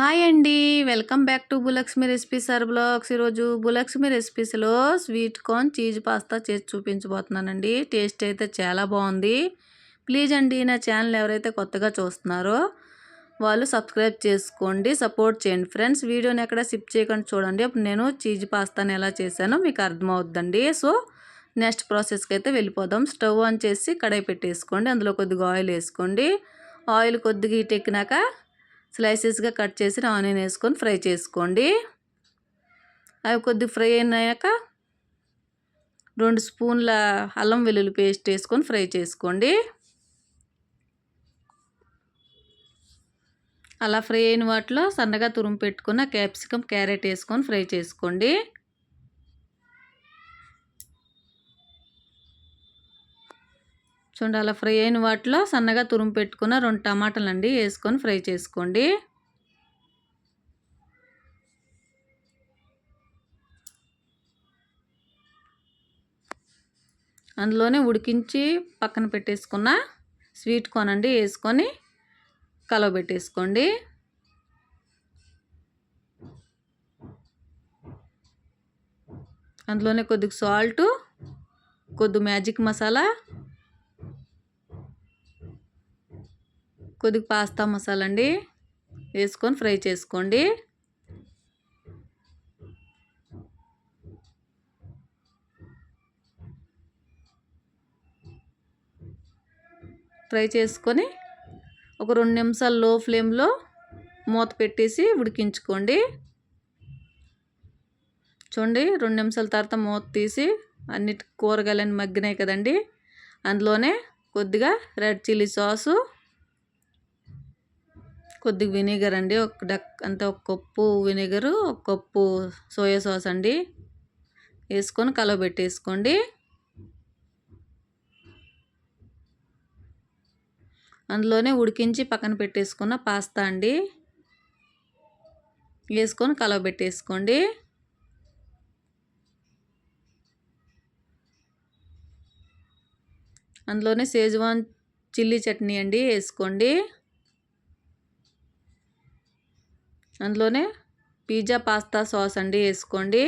Hi అండి. Welcome back to Bulakshmi recipes sir blogs. ఈరోజు బులక్ష్మి రెసిపీస్లో స్వీట్ కార్న్ చీజ్ పాస్తా చేసి చూపించబోతున్నానండి. టేస్ట్ అయితే చాలా బాగుంది. ప్లీజ్ అండి నా ఛానల్ ఎవరైతే కొత్తగా చూస్తున్నారో వాళ్ళు సబ్స్క్రైబ్ చేసుకోండి సపోర్ట్ చేయండి. ఫ్రెండ్స్ వీడియోని ఎక్కడ సిప్ చేయకుండా చూడండి. అప్పుడు నేను చీజ్ పాస్తాని ఎలా చేశానో మీకు అర్థమవుద్దండి. సో నెక్స్ట్ ప్రాసెస్కి అయితే వెళ్ళిపోదాం. స్టవ్ ఆన్ చేసి కడాయి పెట్టేసుకోండి. అందులో కొద్దిగా ఆయిల్ వేసుకోండి. ఆయిల్ కొద్దిగా ఎక్కినాక స్లైసెస్గా కట్ చేసి ఆనియన్ వేసుకొని ఫ్రై చేసుకోండి. అవి కొద్ది ఫ్రై అయినాక రెండు స్పూన్ల అల్లం వెల్లుల్లి పేస్ట్ వేసుకొని ఫ్రై చేసుకోండి. అలా ఫ్రై అయిన వాటిలో సన్నగా తురుము పెట్టుకున్న క్యాప్సికమ్ క్యారెట్ వేసుకొని ఫ్రై చేసుకోండి. చూడండి అలా ఫ్రై అయిన వాటిలో సన్నగా తురుము పెట్టుకున్న రెండు టమాటాలు అండి వేసుకొని ఫ్రై చేసుకోండి. అందులోనే ఉడికించి పక్కన పెట్టేసుకున్న స్వీట్ కార్న్ అండి వేసుకొని కలవబెట్టేసుకోండి. అందులోనే కొద్దిగా సాల్టు కొద్ది మ్యాజిక్ మసాలా కొద్దిగా పాస్తా మసాలా అండి వేసుకొని ఫ్రై చేసుకోండి. ఫ్రై చేసుకొని ఒక రెండు నిమిషాలు లో ఫ్లేమ్లో మూత పెట్టేసి ఉడికించుకోండి. చూడండి రెండు నిమిషాల తర్వాత మూత తీసి అన్నిటి కూరగాయలన్నీ మగ్గినాయి కదండి. అందులోనే కొద్దిగా రెడ్ చిల్లీ సాసు కొద్దిగా వినేగర్ అండి. ఒక డక్ అంటే ఒక కప్పు వినేగరు ఒక కప్పు సోయా సాస్ అండి. వేసుకొని కలవబెట్టేసుకోండి అందులోనే ఉడికించి పక్కన పెట్టేసుకున్న పాస్తా అండి. వేసుకొని కలవబెట్టేసుకోండి అందులోనే సేజ్వాన్ చిల్లీ చట్నీ అండి. వేసుకోండి. అందులోనే పిజ్జా పాస్తా సాస్ అండి వేసుకోండి.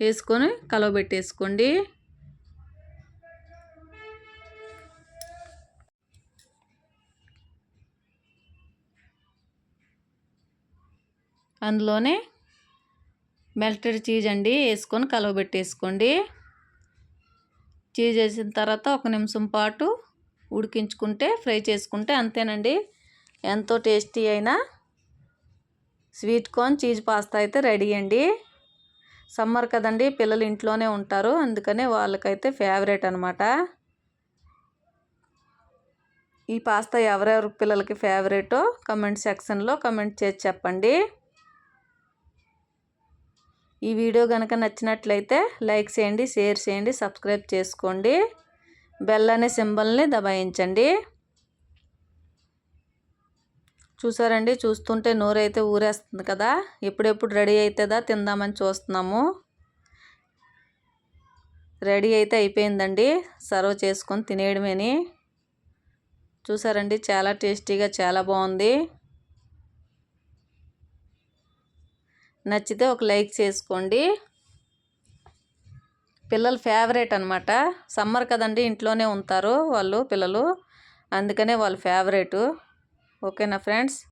వేసుకొని కలవబెట్టేసుకోండి. అందులోనే మెల్టెడ్ చీజ్ అండి వేసుకొని కలవబెట్టేసుకోండి. చీజ్ వేసిన తర్వాత ఒక నిమిషం పాటు ఉడికించుకుంటే ఫ్రై చేసుకుంటే అంతేనండి. ఎంతో టేస్టీ అయిన స్వీట్ కార్న్ చీజ్ పాస్తా అయితే రెడీ అండి. సమ్మర్ కదండి పిల్లలు ఇంట్లోనే ఉంటారు అందుకనే వాళ్ళకైతే ఫేవరెట్ అనమాట ఈ పాస్తా ఎవరెవరి పిల్లలకి ఫేవరెటో కమెంట్ సెక్షన్లో కమెంట్ చేసి చెప్పండి. ఈ వీడియో కనుక నచ్చినట్లయితే లైక్ చేయండి షేర్ చేయండి సబ్స్క్రైబ్ చేసుకోండి. బెల్ అనే సింబల్ని దబాయించండి. చూసారండి? చూస్తుంటే నోరైతే ఊరేస్తుంది కదా? ఎప్పుడెప్పుడు రెడీ అవుతుందా తిందామని చూస్తున్నాము. రెడీ అయితే అయిపోయిందండి. సర్వ్ చేసుకొని తినేయడమేని. చూసారండి? చాలా టేస్టీగా చాలా బాగుంది. నచ్చితే ఒక లైక్ చేసుకోండి. పిల్లల ఫేవరెట్ అనమాట సమ్మర్ కదండి ఇంట్లోనే ఉంటారు వాళ్ళు పిల్లలు. అందుకనే వాళ్ళ ఫేవరెటు. ఓకేనా ఫ్రెండ్స్?